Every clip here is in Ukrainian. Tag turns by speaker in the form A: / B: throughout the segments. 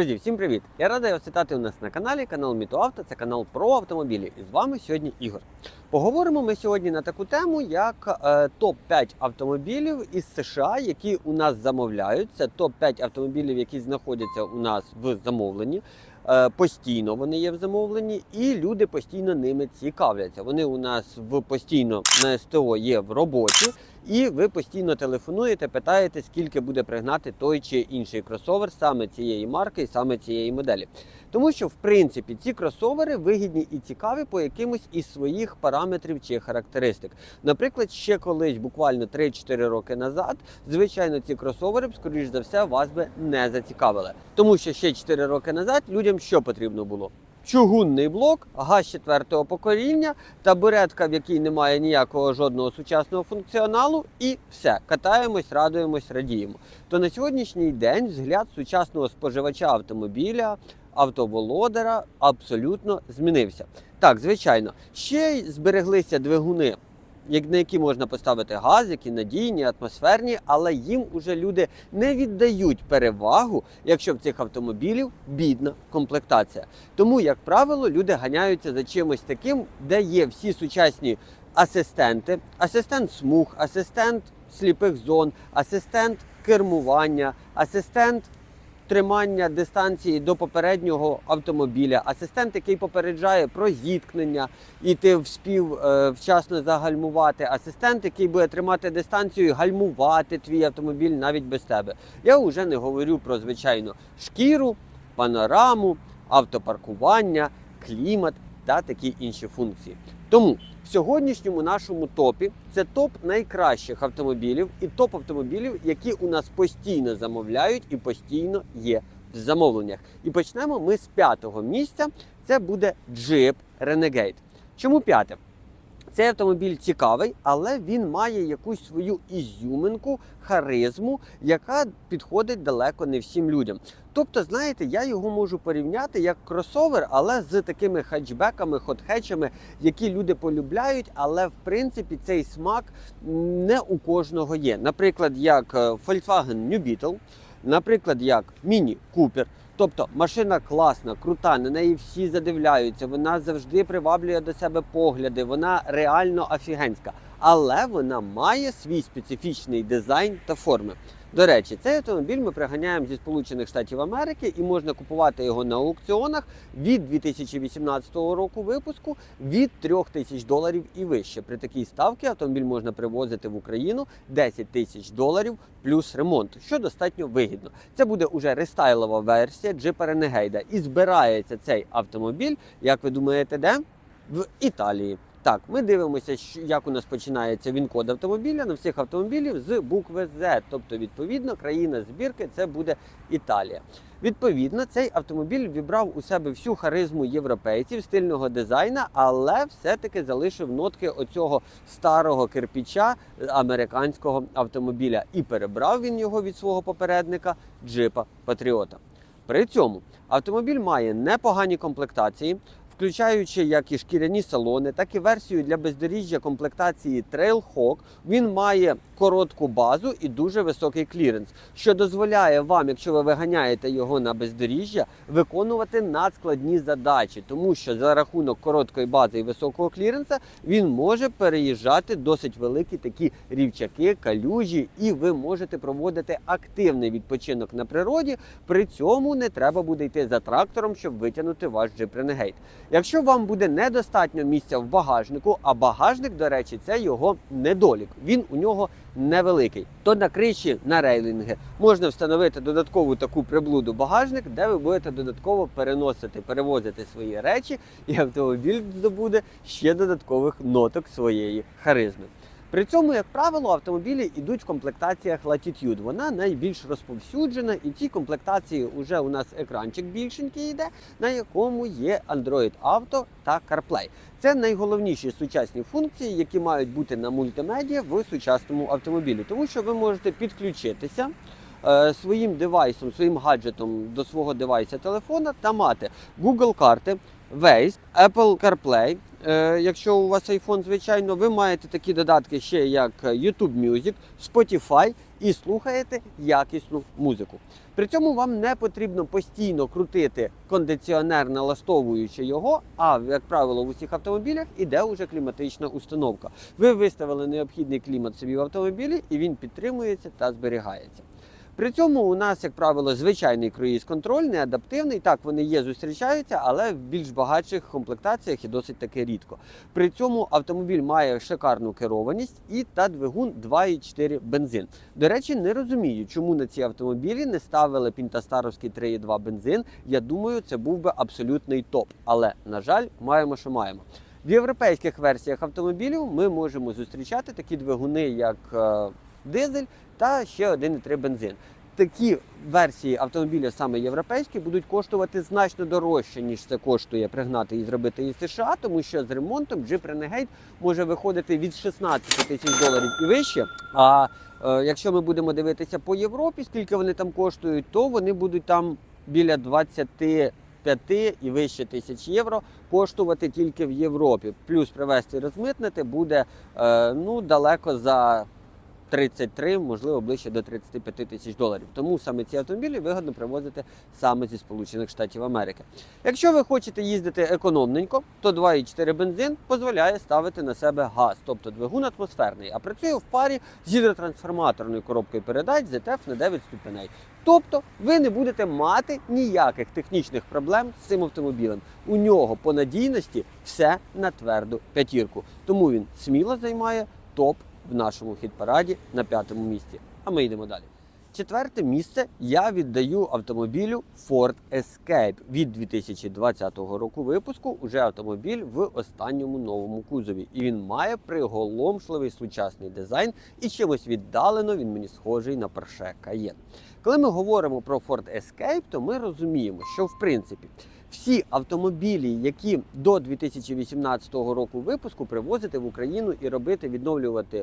A: Друзі, всім привіт! Я радий вас вітати у нас на каналі. Канал Мітоавто це канал про автомобілі. І з вами сьогодні Ігор. Поговоримо ми сьогодні на таку тему, як е, топ-5 автомобілів із США, які у нас замовляють. Це топ-5 автомобілів, які знаходяться у нас в замовленні. Е, Постійно вони є в замовленні, і люди постійно ними цікавляться. Вони у нас в постійно на СТО є в роботі, і ви постійно телефонуєте, питаєте, скільки буде пригнати той чи інший кросовер саме цієї марки і саме цієї моделі. Тому що, в принципі, ці кросовери вигідні і цікаві по якимось із своїх параметрів чи характеристик. Наприклад, ще колись, буквально 3-4 роки назад, звичайно, ці кросовери б, скоріш за все, вас би не зацікавили. Тому що ще 4 роки назад людям що потрібно було? Чугунний блок, газ четвертого покоління, табуретка, в якій немає ніякого жодного сучасного функціоналу, і все. Катаємось, радуємось, радіємо. То на сьогоднішній день взгляд сучасного споживача автомобіля, автоволодара абсолютно змінився. Так, звичайно, ще й збереглися двигуни. Як- На які можна поставити газ, які надійні, атмосферні, але їм уже люди не віддають перевагу, якщо в цих автомобілів бідна комплектація. Тому, як правило, люди ганяються за чимось таким, де є всі сучасні асистенти, асистент смуг, асистент сліпих зон, асистент кермування, асистент тримання дистанції до попереднього автомобіля, асистент, який попереджає про зіткнення, і ти вспів е, вчасно загальмувати, асистент, який буде тримати дистанцію, і гальмувати твій автомобіль навіть без тебе. Я вже не говорю про звичайну шкіру, панораму, автопаркування, клімат та такі інші функції. Тому в сьогоднішньому нашому топі це топ найкращих автомобілів і топ автомобілів, які у нас постійно замовляють і постійно є в замовленнях. І почнемо ми з п'ятого місця. Це буде Jeep Renegade. Чому п'яте? Цей автомобіль цікавий, але він має якусь свою ізюминку, харизму, яка підходить далеко не всім людям. Тобто, знаєте, я його можу порівняти як кросовер, але з такими хетчбеками, хотхетчами, які люди полюбляють, але в принципі цей смак не у кожного є. Наприклад, як е, Volkswagen New Beetle, наприклад, як Міні Купер. Тобто машина класна, крута, на неї всі задивляються, вона завжди приваблює до себе погляди, вона реально офігенська. Але вона має свій специфічний дизайн та форми. До речі, цей автомобіль ми приганяємо зі Сполучених Штатів Америки і можна купувати його на аукціонах від 2018 року випуску від 3000 доларів і вище. При такій ставці автомобіль можна привозити в Україну 10 тисяч доларів плюс ремонт, що достатньо вигідно. Це буде уже рестайлова версія Jeep Renegade. І збирається цей автомобіль, як ви думаєте, де? В Італії. Так, ми дивимося, як у нас починається він-код автомобіля на всіх автомобілів з букви Z. Тобто, відповідно, країна збірки це буде Італія. Відповідно, цей автомобіль вібрав у себе всю харизму європейців, стильного дизайна, але все-таки залишив нотки оцього старого кирпіча американського автомобіля. І перебрав він його від свого попередника джипа Патріота. При цьому автомобіль має непогані комплектації, включаючи як і шкіряні салони, так і версію для бездоріжжя комплектації Trailhawk. Він має коротку базу і дуже високий кліренс, що дозволяє вам, якщо ви виганяєте його на бездоріжжя, виконувати надскладні задачі, тому що за рахунок короткої бази і високого кліренса він може переїжджати досить великі такі рівчаки, калюжі, і ви можете проводити активний відпочинок на природі. При цьому не треба буде йти за трактором, щоб витягнути ваш Jeep Renegade. Якщо вам буде недостатньо місця в багажнику, а багажник, до речі, це його недолік. Він у нього невеликий. То на криші на рейлінги можна встановити додаткову таку приблуду багажник, де ви будете додатково переносити, перевозити свої речі, і автомобіль здобуде ще додаткових ноток своєї харизми. При цьому, як правило, автомобілі йдуть в комплектаціях Latitude. Вона найбільш розповсюджена, і в цій комплектації вже у нас екранчик більшенький йде, на якому є Android Auto та CarPlay. Це найголовніші сучасні функції, які мають бути на мультимедіа в сучасному автомобілі, тому що ви можете підключитися. е, Своїм девайсом, своїм гаджетом до свого девайса телефона та мати Google карти, Waze, Apple CarPlay, якщо у вас iPhone, звичайно, ви маєте такі додатки ще як YouTube Music, Spotify і слухаєте якісну музику. При цьому вам не потрібно постійно крутити кондиціонер, налаштовуючи його. А як правило, в усіх автомобілях іде уже кліматична установка. Ви виставили необхідний клімат собі в автомобілі, і він підтримується та зберігається. При цьому у нас, як правило, звичайний круїз-контроль, не адаптивний. Так, вони є, зустрічаються, але в більш багатших комплектаціях і досить таки рідко. При цьому автомобіль має шикарну керованість і та двигун 2,4 бензин. До речі, не розумію, чому на ці автомобілі не ставили пінтастаровський 3,2 бензин. Я думаю, це був би абсолютний топ. Але на жаль, маємо, що маємо. В європейських версіях автомобілів ми можемо зустрічати такі двигуни, як е, дизель та ще 1,3 бензин. Такі версії автомобіля саме європейські будуть коштувати значно дорожче, ніж це коштує пригнати і зробити із США, тому що з ремонтом Jeep Renegade може виходити від 16 тисяч доларів і вище. А е, якщо ми будемо дивитися по Європі, скільки вони там коштують, то вони будуть там біля 25 і вище тисяч євро коштувати тільки в Європі. Плюс привезти розмитнити буде е, ну далеко за 33, можливо, ближче до 35 тисяч доларів. Тому саме ці автомобілі вигодно привозити саме зі Сполучених Штатів Америки. Якщо ви хочете їздити економненько, то 2,4 бензин дозволяє ставити на себе газ, тобто двигун атмосферний, а працює в парі з гідротрансформаторною коробкою передач ZF на 9 ступеней. Тобто ви не будете мати ніяких технічних проблем з цим автомобілем. У нього по надійності все на тверду п'ятірку. Тому він сміло займає топ в нашому хіт-параді на п'ятому місці. А ми йдемо далі. Четверте місце я віддаю автомобілю Ford Escape від 2020 року випуску. Уже автомобіль в останньому новому кузові. І він має приголомшливий сучасний дизайн і чимось віддалено він мені схожий на Porsche Cayenne. Коли ми говоримо про Ford Escape, то ми розуміємо, що в принципі всі автомобілі, які до 2018 року випуску привозити в Україну і робити, відновлювати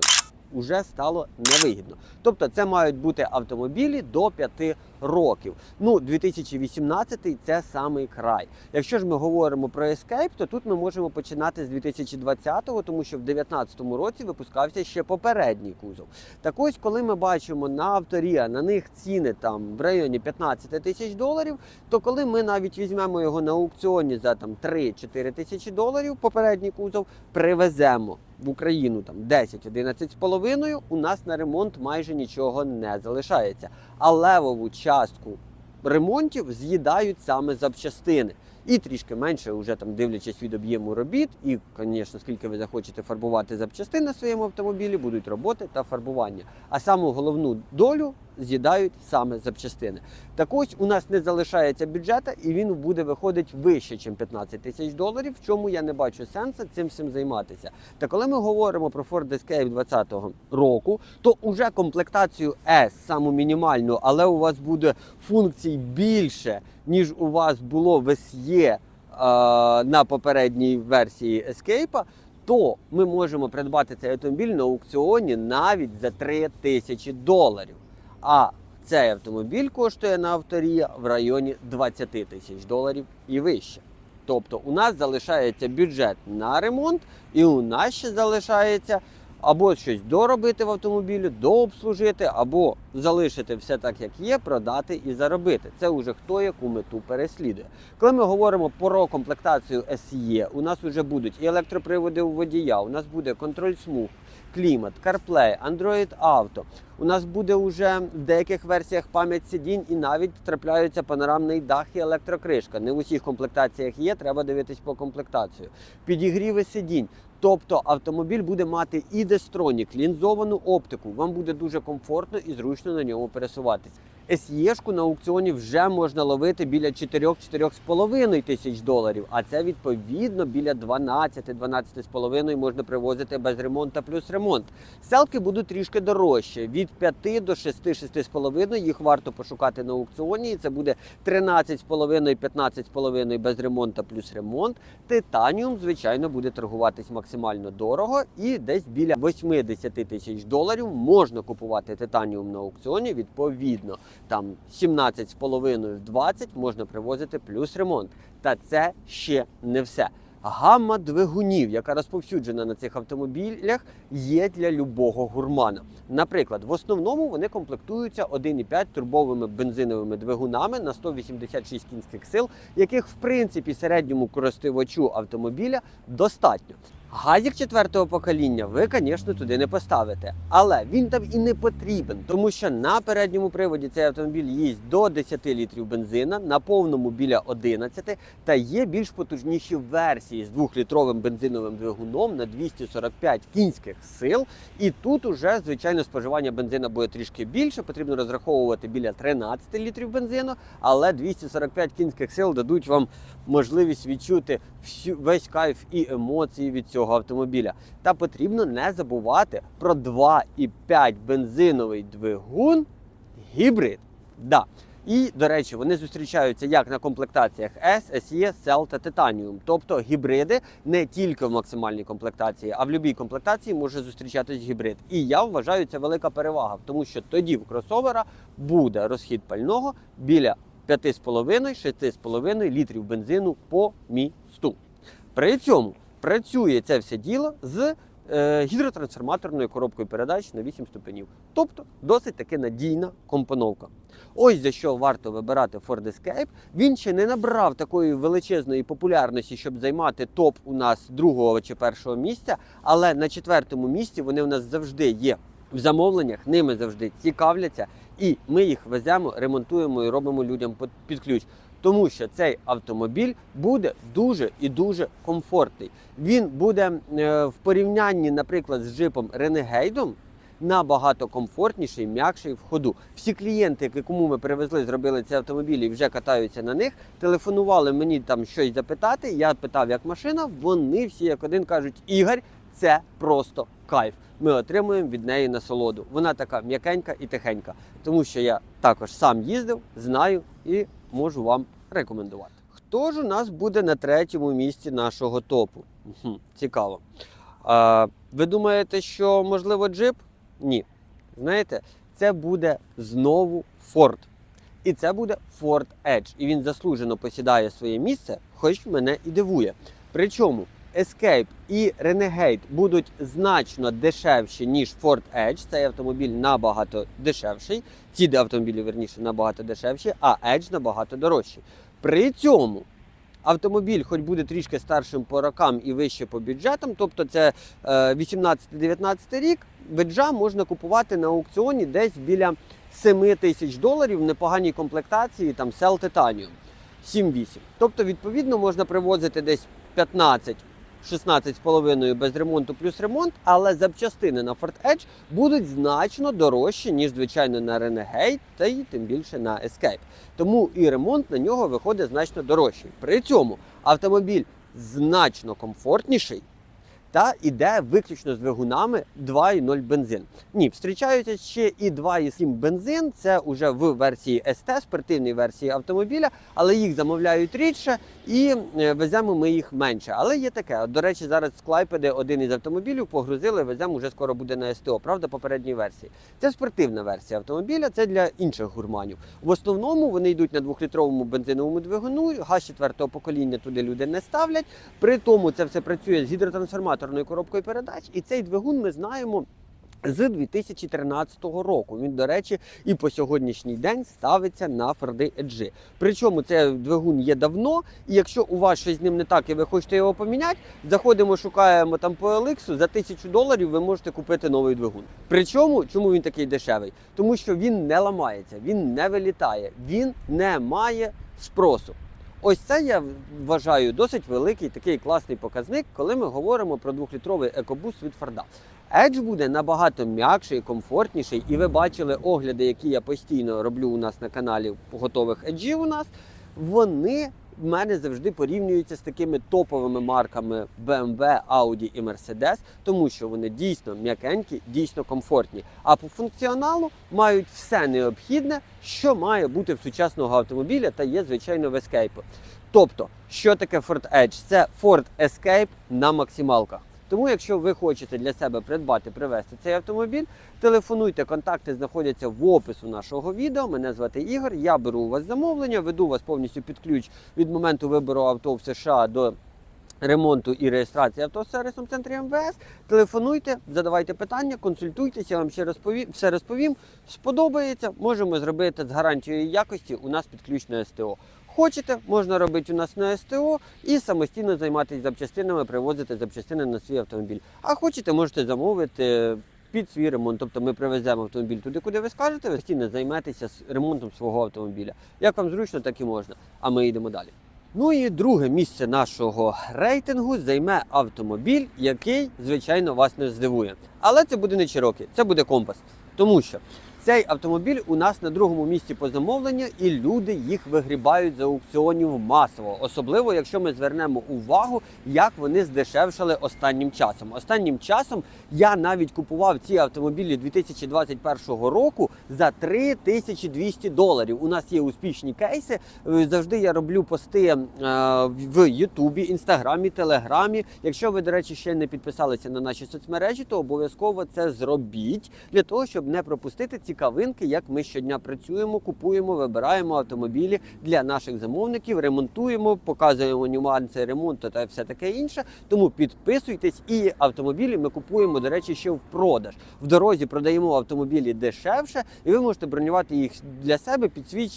A: уже стало невигідно. Тобто це мають бути автомобілі до 5 років. Ну, 2018 це самий край. Якщо ж ми говоримо про Escape, то тут ми можемо починати з 2020-го, тому що в 2019 році випускався ще попередній кузов. Так ось, коли ми бачимо на авторія, на них ціни там в районі 15 тисяч доларів, то коли ми навіть візьмемо його на аукціоні за там 3-4 тисячі доларів, попередній кузов привеземо в Україну там 10-11 з половиною, у нас на ремонт майже нічого не залишається. А левову частку ремонтів з'їдають саме запчастини. І трішки менше, вже там дивлячись від об'єму робіт, і, звісно, скільки ви захочете фарбувати запчастини на своєму автомобілі, будуть роботи та фарбування. А саму головну долю з'їдають саме запчастини. Так ось у нас не залишається бюджета, і він буде виходить вище, ніж 15 тисяч доларів. В чому я не бачу сенсу цим всім займатися. Та коли ми говоримо про Ford Escape 2020 року, то уже комплектацію S, саму мінімальну, але у вас буде функцій більше, ніж у вас було в SE е, на попередній версії Escape, то ми можемо придбати цей автомобіль на аукціоні навіть за 3 тисячі доларів. А цей автомобіль коштує на авторія в районі 20 тисяч доларів і вище. Тобто у нас залишається бюджет на ремонт, і у нас ще залишається або щось доробити в автомобілі, дообслужити, або залишити все так, як є, продати і заробити. Це вже хто яку мету переслідує. Коли ми говоримо про комплектацію SE, у нас вже будуть і електроприводи у водія, у нас буде контроль смуг, клімат, CarPlay, Android Auto. У нас буде вже в деяких версіях пам'ять сидінь і навіть трапляються панорамний дах і електрокришка. Не в усіх комплектаціях є, треба дивитись по комплектацію. Підігріви сидінь. Тобто автомобіль буде мати і дестронік, лінзовану оптику. Вам буде дуже комфортно і зручно на ньому пересуватись. SE-шку на аукціоні вже можна ловити біля 4-4,5 тисяч доларів, а це відповідно біля 12-12,5 можна привозити без ремонту плюс ремонт. Селки будуть трішки дорожче. Від 5 до 6-6,5 їх варто пошукати на аукціоні. І це буде 13,5-15,5 без ремонту плюс ремонт. Титаніум, звичайно, буде торгуватись максимально дорого і десь біля 80 тисяч доларів можна купувати титаніум на аукціоні. Відповідно, там 17,5 20 можна привозити плюс ремонт. Та це ще не все. Гамма двигунів, яка розповсюджена на цих автомобілях, є для любого гурмана. Наприклад, в основному вони комплектуються 1,5 турбовими бензиновими двигунами на 186 кінських сил, яких в принципі середньому користувачу автомобіля достатньо. Газік четвертого покоління ви, звісно, туди не поставите, але він там і не потрібен, тому що на передньому приводі цей автомобіль їсть до 10 літрів бензина, на повному біля 11, та є більш потужніші версії з 2-літровим бензиновим двигуном на 245 кінських сил. І тут уже, звичайно, споживання бензина буде трішки більше. Потрібно розраховувати біля 13 літрів бензину, але 245 кінських сил дадуть вам можливість відчути всю весь кайф і емоції від цього автомобіля. Та потрібно не забувати про 2,5 бензиновий двигун гібрид. Да. І, до речі, вони зустрічаються як на комплектаціях S, SE, Cell та Titanium. Тобто гібриди не тільки в максимальній комплектації, а в будь-якій комплектації може зустрічатись гібрид. І я вважаю це велика перевага, тому що тоді в кросовера буде розхід пального біля 5,5-6,5 літрів бензину по місту. При цьому працює це все діло з е, гідротрансформаторною коробкою передач на 8 ступенів. Тобто досить таки надійна компоновка. Ось за що варто вибирати Ford Escape. Він ще не набрав такої величезної популярності, щоб займати топ у нас другого чи першого місця, але на четвертому місці вони у нас завжди є в замовленнях, ними завжди цікавляться, і ми їх веземо, ремонтуємо і робимо людям під- ключ. Тому що цей автомобіль буде дуже і дуже комфортний. Він буде е, в порівнянні, наприклад, з джипом Renegade набагато комфортніший, м'якший в ходу. Всі клієнти, кому ми привезли, зробили ці автомобілі і вже катаються на них, телефонували мені там щось запитати. Я питав, як машина. Вони всі як один кажуть: Ігор, це просто кайф. Ми отримуємо від неї насолоду. Вона така м'якенька і тихенька, тому що я також сам їздив, знаю і можу вам рекомендувати. Хто ж у нас буде на третьому місці нашого топу? Хм, цікаво. А, ви думаєте, що можливо джип? Ні. Знаєте, це буде знову Ford. І це буде Ford Edge. І він заслужено посідає своє місце, хоч мене і дивує. Причому Escape і Renegade будуть значно дешевші, ніж Ford Edge. Цей автомобіль набагато дешевший. Ці автомобілі, верніше, набагато дешевші, а Edge набагато дорожчий. При цьому автомобіль, хоч буде трішки старшим по рокам і вище по бюджетам, тобто це е, 18-19 рік, беджа можна купувати на аукціоні десь біля 7 тисяч доларів в непоганій комплектації, там Cell Titanium 7-8. Тобто, відповідно, можна привозити десь 15 16,5 без ремонту плюс ремонт, але запчастини на Ford Edge будуть значно дорожчі, ніж звичайно на Renegade, та й тим більше на Escape. Тому і ремонт на нього виходить значно дорожчий. При цьому автомобіль значно комфортніший. Та іде виключно з двигунами 2,0 бензин. Ні, зустрічаються ще і 2,7 бензин. Це вже в версії ST, спортивній версії автомобіля, але їх замовляють рідше і е, веземо ми їх менше. Але є таке. До речі, зараз з один із автомобілів погрузили, веземо вже скоро буде на СТО. Правда, попередній версії. Це спортивна версія автомобіля, це для інших гурманів. В основному вони йдуть на двохлітровому бензиновому двигуну. Газ четвертого покоління туди люди не ставлять. При тому це все працює з гідротрансформаторною коробкою передач, і цей двигун ми знаємо. З 2013 року він, до речі, і по сьогоднішній день ставиться на Форди Еджі. Причому цей двигун є давно, і якщо у вас щось з ним не так і ви хочете його поміняти, заходимо, шукаємо там по Еликсу, за тисячу доларів ви можете купити новий двигун. Причому, чому він такий дешевий? Тому що він не ламається, він не вилітає, він не має спросу. Ось це я вважаю досить великий такий класний показник, коли ми говоримо про двохлітровий екобуст від Форда. Edge буде набагато м'якший, комфортніший, і ви бачили огляди, які я постійно роблю у нас на каналі готових еджів у нас. Вони мене завжди порівнюються з такими топовими марками BMW, Audi і Mercedes, тому що вони дійсно м'якенькі, дійсно комфортні. А по функціоналу мають все необхідне, що має бути в сучасного автомобіля та є звичайно в Escape. Тобто, що таке Ford Edge? Це Ford Escape на максималках. Тому, якщо ви хочете для себе придбати, привезти цей автомобіль, телефонуйте, контакти знаходяться в опису нашого відео. Мене звати Ігор. Я беру у вас замовлення, веду вас повністю під ключ від моменту вибору авто в США до ремонту і реєстрації авто в сервісному центрі МВС. Телефонуйте, задавайте питання, консультуйтеся, я вам ще розповім, все розповім. Сподобається, можемо зробити з гарантією якості. У нас підключне СТО. Хочете, можна робити у нас на СТО і самостійно займатися запчастинами, привозити запчастини на свій автомобіль. А хочете, можете замовити під свій ремонт. Тобто ми привеземо автомобіль туди, куди ви скажете, ви самостійно займаєтеся ремонтом свого автомобіля. Як вам зручно, так і можна. А ми йдемо далі. Ну і друге місце нашого рейтингу займе автомобіль, який, звичайно, вас не здивує. Але це буде не Cherokee, це буде компас. Тому що цей автомобіль у нас на другому місці по замовленню, і люди їх вигрібають з аукціонів масово, особливо якщо ми звернемо увагу, як вони здешевшали останнім часом. Останнім часом я навіть купував ці автомобілі 2021 року за 3200 доларів. У нас є успішні кейси. Е, Завжди я роблю пости е, в Ютубі, Інстаграмі, Телеграмі. Якщо ви, до речі, ще не підписалися на наші соцмережі, то обов'язково це зробіть для того, щоб не пропустити цікавинки, як ми щодня працюємо, купуємо, вибираємо автомобілі для наших замовників, ремонтуємо, показуємо нюанси ремонту та все таке інше. Тому підписуйтесь і автомобілі ми купуємо, до речі, ще в продаж. В дорозі продаємо автомобілі дешевше, і ви можете бронювати їх для себе під свій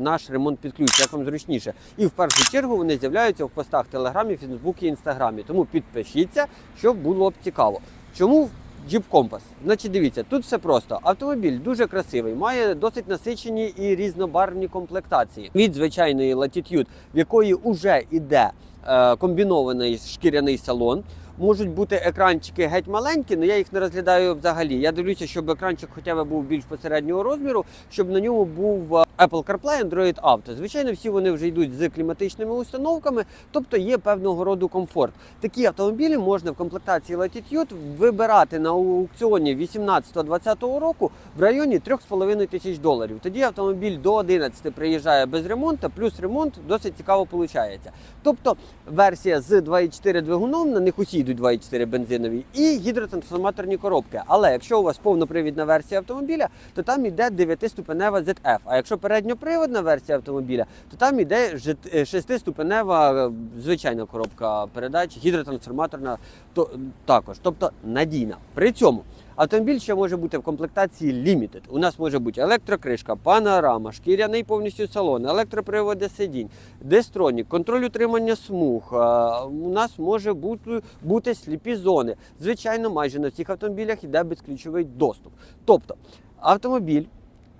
A: наш ремонт під ключ, як вам зручніше. І в першу чергу вони з'являються в постах Телеграмі, Фейсбуці, Інстаграмі. Тому підпишіться, щоб було б цікаво. Чому Jeep Compass? Значить, дивіться, тут все просто. Автомобіль дуже красивий, має досить насичені і різнобарвні комплектації. Від звичайної Latitude, в якої вже йде е, комбінований шкіряний салон. Можуть бути екранчики геть маленькі, але я їх не розглядаю взагалі. Я дивлюся, щоб екранчик хоча б був більш посереднього розміру, щоб на ньому був е, Apple CarPlay, Android Auto. Звичайно, всі вони вже йдуть з кліматичними установками, тобто є певного роду комфорт. Такі автомобілі можна в комплектації Latitude вибирати на аукціоні 18-20 року в районі 3,5 тисяч доларів. Тоді автомобіль до 11 приїжджає без ремонту, плюс ремонт досить цікаво виходить. Тобто версія з 2,4 двигуном, на них усі йдуть 2,4 бензинові, і гідротрансформаторні коробки. Але якщо у вас повнопривідна версія автомобіля, то там йде 9-ступенева ZF. А якщо передньоприводна версія автомобіля, то там йде 6-ступенева е, звичайна коробка передач, гідротрансформаторна то, також, тобто надійна. При цьому Автомобіль ще може бути в комплектації Limited. У нас може бути електрокришка, панорама, шкіряний повністю салон, електроприводи сидінь, дестронік, контроль утримання смуг. Е, У нас може бути, бути сліпі зони. Звичайно, майже на всіх автомобілях йде безключовий доступ. Тобто автомобіль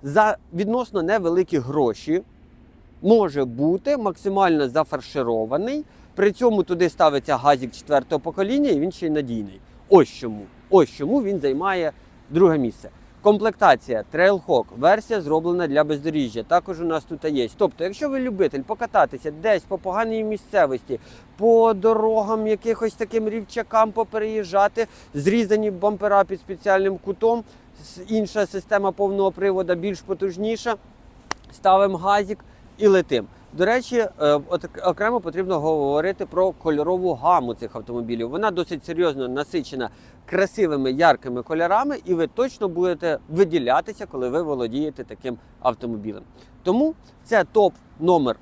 A: за відносно невеликі гроші може бути максимально зафарширований. При цьому туди ставиться газік четвертого покоління, і він ще й надійний. Ось чому. Ось чому він займає друге місце. Комплектація Trailhawk, версія зроблена для бездоріжжя. Також у нас тут є. Тобто, якщо ви любитель покататися десь по поганій місцевості, по дорогам, якихось таким рівчакам попереїжджати, зрізані бампера під спеціальним кутом, інша система повного приводу більш потужніша, ставимо газік і летим. До речі, е, окремо потрібно говорити про кольорову гаму цих автомобілів. Вона досить серйозно насичена красивими яркими кольорами, і ви точно будете виділятися, коли ви володієте таким автомобілем. Тому це топ номер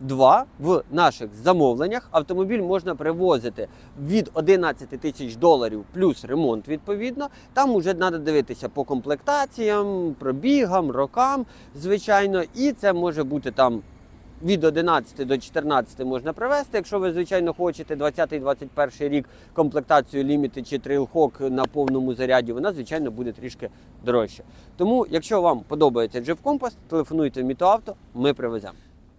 A: 2 в наших замовленнях. Автомобіль можна привозити від 11 тисяч доларів плюс ремонт. Відповідно, там вже треба дивитися по комплектаціям, пробігам, рокам, звичайно, і це може бути там. Від 11 до 14 можна привезти. Якщо ви, звичайно, хочете 20-21 рік комплектацію Limited чи Trailhawk на повному заряді, вона, звичайно, буде трішки дорожче. Тому, якщо вам подобається Jeep Compass, телефонуйте в Мітоавто, ми привеземо.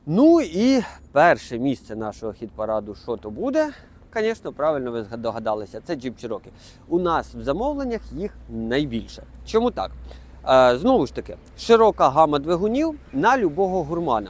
A: Ну і перше місце нашого хіт-параду, що то буде, звісно, правильно ви догадалися, це Jeep Cherokee. У нас в замовленнях їх найбільше. Чому так? Е, знову ж таки, широка гама двигунів на любого гурмана.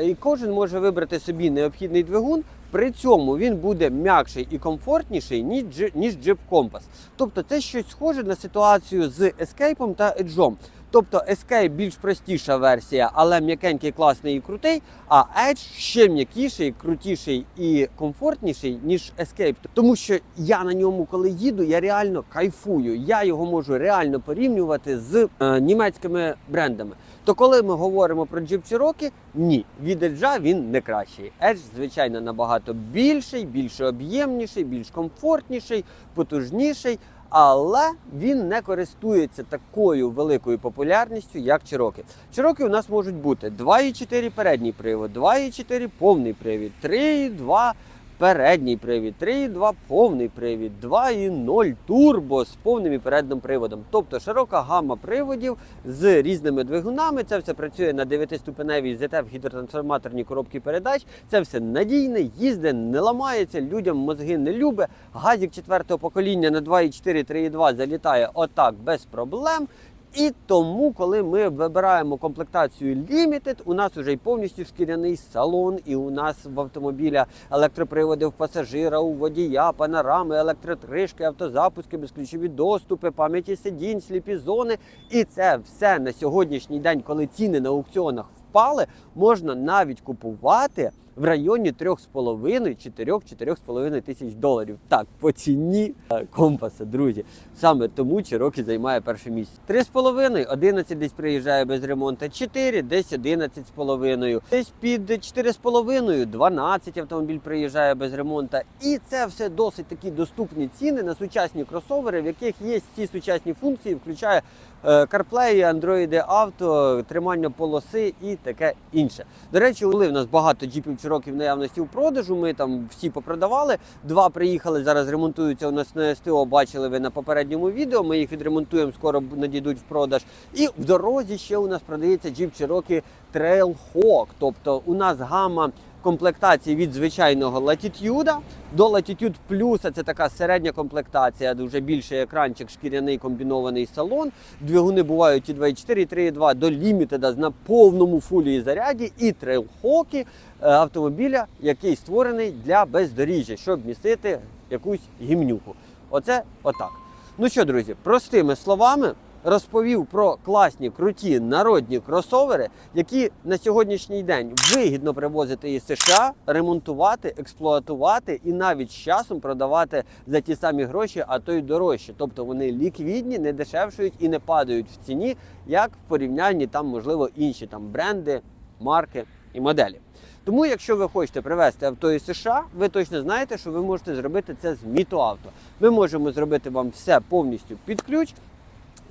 A: І кожен може вибрати собі необхідний двигун. При цьому він буде м'якший і комфортніший, ніж ніж Jeep Compass. Тобто це щось схоже на ситуацію з Escape та Edge. Тобто Escape більш простіша версія, але м'якенький, класний і крутий. А Edge ще м'якіший, крутіший і комфортніший, ніж Escape. Тому що я на ньому, коли їду, я реально кайфую. Я його можу реально порівнювати з е, німецькими брендами. То коли ми говоримо про Jeep Cherokee, ні, від Edge він не кращий. Edge, звичайно, набагато більший, більш об'ємніший, більш комфортніший, потужніший. Але він не користується такою великою популярністю, як Cherokee. Чироки у нас можуть бути 2,4 передній привод, 2,4 повний привід, 3,2 передній привід, 3,2 повний привід, 2,0 турбо з повним і переднім приводом. Тобто широка гама приводів з різними двигунами. Це все працює на 9-ступеневій ZF гідротрансформаторній коробці передач. Це все надійне, їздить, не ламається, людям мозги не любить. Газік четвертого покоління на 2,4 3,2 залітає отак без проблем. І тому, коли ми вибираємо комплектацію Limited, у нас вже й повністю шкіряний салон, і у нас в автомобіля електроприводи в пасажира, у водія, панорами, електротришки, автозапуски, безключові доступи, пам'яті сидінь, сліпі зони. І це все на сьогоднішній день, коли ціни на аукціонах впали, можна навіть купувати в районі 3,5-4-4,5 тисяч доларів. Так, по ціні е, компаса, друзі. Саме тому Cherokee займає перше місце. 3,5, 11 десь приїжджає без ремонту, 4, десь 11,5, десь під 4,5, 12 автомобіль приїжджає без ремонту. І це все досить такі доступні ціни на сучасні кросовери, в яких є всі сучасні функції, включає е, CarPlay, Android Auto, тримання полоси і таке інше. До речі, були в нас багато джіпів Cherokee років наявності у продажу. Ми там всі попродавали. Два приїхали зараз. Ремонтуються у нас на СТО. Бачили ви на попередньому відео. Ми їх відремонтуємо, скоро надійдуть в продаж. І в дорозі ще у нас продається джіп Cherokee Trailhawk. Тобто у нас гама комплектації від звичайного Latitude до Latitude Plus. Це така середня комплектація, дуже більший екранчик, шкіряний комбінований салон. Двигуни бувають і 2,4, і 3,2 до Limited на повному фулі заряді і Trailhawk е, автомобіля, який створений для бездоріжжя, щоб містити якусь гімнюку. Оце отак. Ну що, друзі, простими словами. Розповів про класні, круті народні кросовери, які на сьогоднішній день вигідно привозити із США, ремонтувати, експлуатувати і навіть з часом продавати за ті самі гроші, а то й дорожче. Тобто вони ліквідні, не дешевшують і не падають в ціні, як в порівнянні там, можливо, інші там бренди, марки і моделі. Тому, якщо ви хочете привезти авто із США, ви точно знаєте, що ви можете зробити це з Мітоавто. Ми можемо зробити вам все повністю під ключ,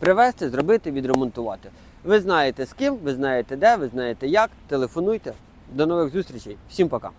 A: привезти, зробити, відремонтувати. Ви знаєте з ким, ви знаєте де, ви знаєте як. Телефонуйте. До нових зустрічей. Всім пока.